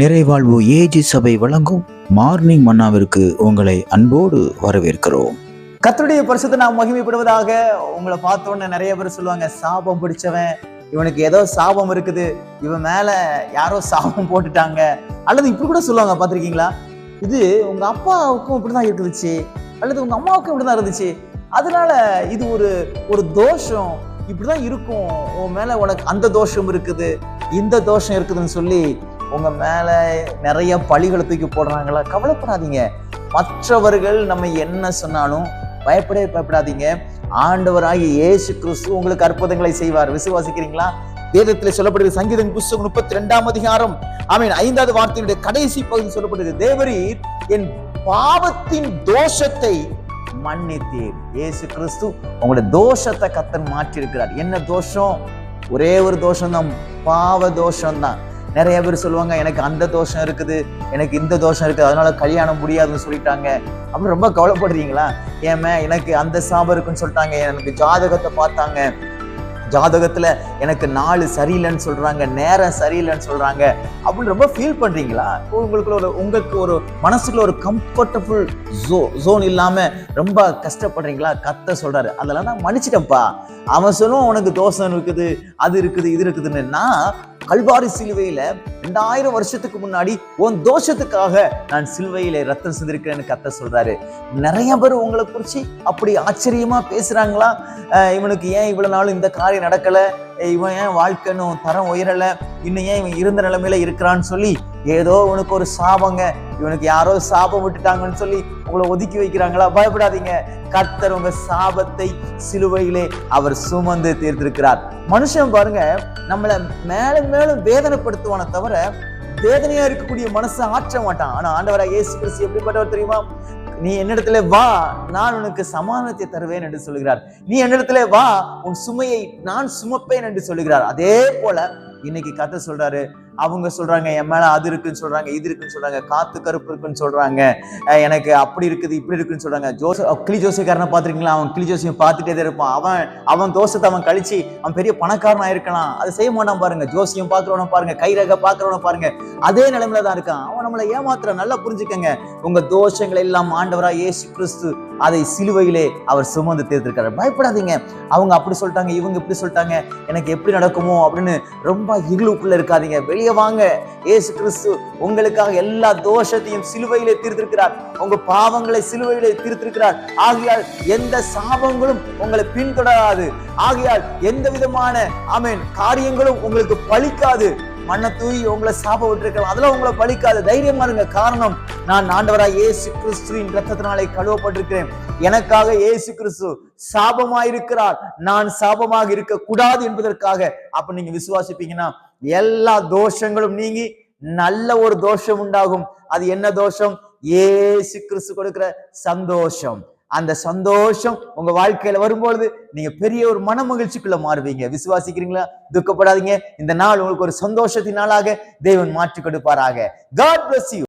நிறைவாழ்வு AG சபை வழங்கும் morning மன்னாவிற்கு உங்களை அன்போடு வரவேற்கிறோம். கத்தருடைய பரிசுத்த நாம் மகிமைப்படுவதாக உங்களை பார்த்தோன்னு நிறைய பேர் சொல்லுவாங்க சாபம் பிடிச்சவன் இவனுக்கு ஏதோ சாபம் இருக்குது இவன் மேல யாரோ சாபம் போட்டுட்டாங்க. அல்லது இப்படி கூட சொல்லுவாங்க பார்த்துருக்கீங்களா? இது உங்க அப்பாவுக்கும் இப்படிதான் இருந்துச்சு அல்லது உங்க அம்மாவுக்கும் இப்படிதான் இருந்துச்சு. அதனால இது ஒரு ஒரு தோஷம் இப்படிதான் இருக்கும். உன் மேல உனக்கு அந்த தோஷம் இருக்குது இந்த தோஷம் இருக்குதுன்னு சொல்லி உங்க மேல நிறைய பழிகளை தூக்கி போடுறாங்களா? கவலைப்படாதீங்க. மற்றவர்கள் நம்ம என்ன சொன்னாலும் பயப்படவே பயப்படாதீங்க. ஆண்டவராகிய இயேசு கிறிஸ்து உங்களுக்கு அற்புதங்களை செய்வார். விசுவாசிக்கிறீங்களா? வேதத்தில் சொல்லப்படுகிறது சங்கீதம் புஸ்தகம் முப்பத்தி ரெண்டாம் அதிகாரம். ஆமீன். ஐந்தாவது வார்த்தையினுடைய கடைசி பகுதி சொல்லப்படுகிறது தேவரீர் என் பாவத்தின் தோஷத்தை மன்னித்தீர். இயேசு கிறிஸ்து உங்களுடைய தோஷத்தை கத்தன் மாற்றி இருக்கிறார் என்ன தோஷம்? ஒரே ஒரு தோஷம் தான் பாவ தோஷம் தான் நிறைய பேர் சொல்லுவாங்க எனக்கு அந்த தோஷம் இருக்குது எனக்கு இந்த தோஷம் இருக்குது அதனால கல்யாணம் முடியாதுன்னு சொல்லிட்டாங்க. அப்படி ரொம்ப கவலைப்படுறீங்களா? ஏமே எனக்கு அந்த சாபம் இருக்குன்னு சொல்லிட்டாங்க எனக்கு ஜாதகத்தை பார்த்தாங்க. ஜாதகத்தில் எனக்கு நாள் சரியில்லைன்னு சொல்கிறாங்க நேரம் சரியில்லைன்னு சொல்கிறாங்க அப்படின்னு ரொம்ப ஃபீல் பண்ணுறீங்களா உங்களுக்குள்ள ஒரு உங்களுக்கு ஒரு மனசுக்குள்ள ஒரு கம்ஃபர்டபுள் ஜோ ஜோன் இல்லாமல் ரொம்ப கஷ்டப்படுறீங்களா? கத்த சொல்கிறாரு அதெல்லாம் நான் மன்னிச்சிட்டேன்ப்பா. அவன் சொல்லுவான் உனக்கு தோஷம் இருக்குது அது இருக்குது இது இருக்குதுன்னு. நான் கல்வாரி சிலுவையில ரெண்டாயிரம் வருஷத்துக்கு முன்னாடி உன் தோஷத்துக்காக நான் சிலுவையில ரத்தம் சிந்திருக்கிறேன்னு கத்த சொல்றாரு. நிறைய பேர் உங்களை குறிச்சு அப்படி ஆச்சரியமா பேசுறாங்களா? இவனுக்கு ஏன் இவ்வளவு நாளும் இந்த காரியம் நடக்கல? இவன் ஏன் வாழ்க்கைன்னு தரம் உயரல? இன்னும் ஏன் இவன் இருந்த நிலைமையில இருக்கிறான்னு சொல்லி ஏதோ உனக்கு ஒரு சாபங்க இவனுக்கு யாரோ சாபம் விட்டுட்டாங்கன்னு சொல்லி உங்களை ஒதுக்கி வைக்கிறாங்களா? பயப்படாதீங்க. கர்த்தர் உங்க சாபத்தை சிலுவையிலே அவர் சுமந்து தீர்த்திருக்கிறார். மனுஷன் பாருங்க நம்மளை மேலும் மேலும் வேதனைப்படுத்துவான தவிர வேதனையா இருக்கக்கூடிய மனசை ஆற்ற மாட்டான். ஆனா ஆண்டவராக இயேசு கிறிஸ்து எப்படிப்பட்டவர் தெரியுமா? நீ என்னிடத்துல வா நான் உனக்கு சமாதானத்தை தருவேன் என்று சொல்கிறார். நீ என்னிடத்துல வா உன் சுமையை நான் சுமப்பேன் என்று சொல்கிறார். அதே போல இன்னைக்கு கதை சொல்றாரு அவங்க சொல்றாங்க என் மேல அது இருக்குன்னு சொல்றாங்க இது இருக்குன்னு சொல்றாங்க காத்து கருப்பு இருக்குன்னு சொல்றாங்க எனக்கு அப்படி இருக்குது இப்படி இருக்குன்னு சொல்றாங்க. ஜோச கிளி ஜோசியக்காரனை பாத்திருக்கீங்களா அவன் கிளி ஜோசியம் பார்த்துட்டே தான் இருப்பான். அவன் அவன் தோஷத்தை அவன் கழிச்சு அவன் பெரிய பணக்காரனா இருக்கலாம். அதை செய்ய மாட்டான் பாருங்க. ஜோசியம் பாக்குறவன பாருங்க கைரக பாக்குறவன பாருங்க. அதே நிலைமையில தான் இருக்கான். அவன் நம்மளை ஏமாத்துற நல்லா புரிஞ்சுக்கங்க. உங்க தோஷங்களை எல்லாம் ஆண்டவரா ஏசு கிறிஸ்து அதை சிலுவையிலே அவர் சுமந்து தேர்ந்திருக்காரு பயப்படாதீங்க. அவங்க அப்படி சொல்லிட்டாங்க இவங்க இப்படி சொல்லிட்டாங்க எனக்கு எப்படி நடக்குமோ அப்படின்னு ரொம்ப இழுப்புள்ள இருக்காதீங்க. வெளியே வாங்க. ஏசு கிறிஸ்து உங்களுக்காக எல்லா தோஷத்தையும் சிலுவையிலே தீர்த்திருக்கிறார். உங்க பாவங்களை சிலுவையிலே தீர்த்திருக்கிறார். ஆகையால் எந்த சாபங்களும் உங்களை பின்தொடராது. ஆகையால் எந்த விதமான ஆமீன் காரியங்களும் உங்களுக்கு பலிக்காது. மண்ணை தூய் உங்களை சாப விட்டுருக்கலாம். அதெல்லாம் உங்களை பலிக்காது. தைரியமா இருங்க. காரணம் நான் ஆண்டவராய் இயேசு கிறிஸ்துவின் ரத்தத்தினாலே கழுவப்பட்டிருக்கிறேன். எனக்காக இயேசு கிறிஸ்து சாபமாயிருக்கிறார். நான் சாபமாக இருக்க கூடாது என்பதற்காக. அப்ப நீங்க விசுவாசிப்பீங்கன்னா எல்லா தோஷங்களும் நீங்கி நல்ல ஒரு தோஷம் உண்டாகும். அது என்ன தோஷம்? ஏசு கிறிஸ்து கொடுக்கிற சந்தோஷம். அந்த சந்தோஷம் உங்க வாழ்க்கையில வரும்பொழுது நீங்க பெரிய ஒரு மன மகிழ்ச்சிக்குள்ள மாறுவீங்க. விசுவாசிக்கிறீங்களா? துக்கப்படாதீங்க. இந்த நாள் உங்களுக்கு ஒரு சந்தோஷத்தின் நாளாக தேவன் மாற்றி கொடுப்பாராக. God bless you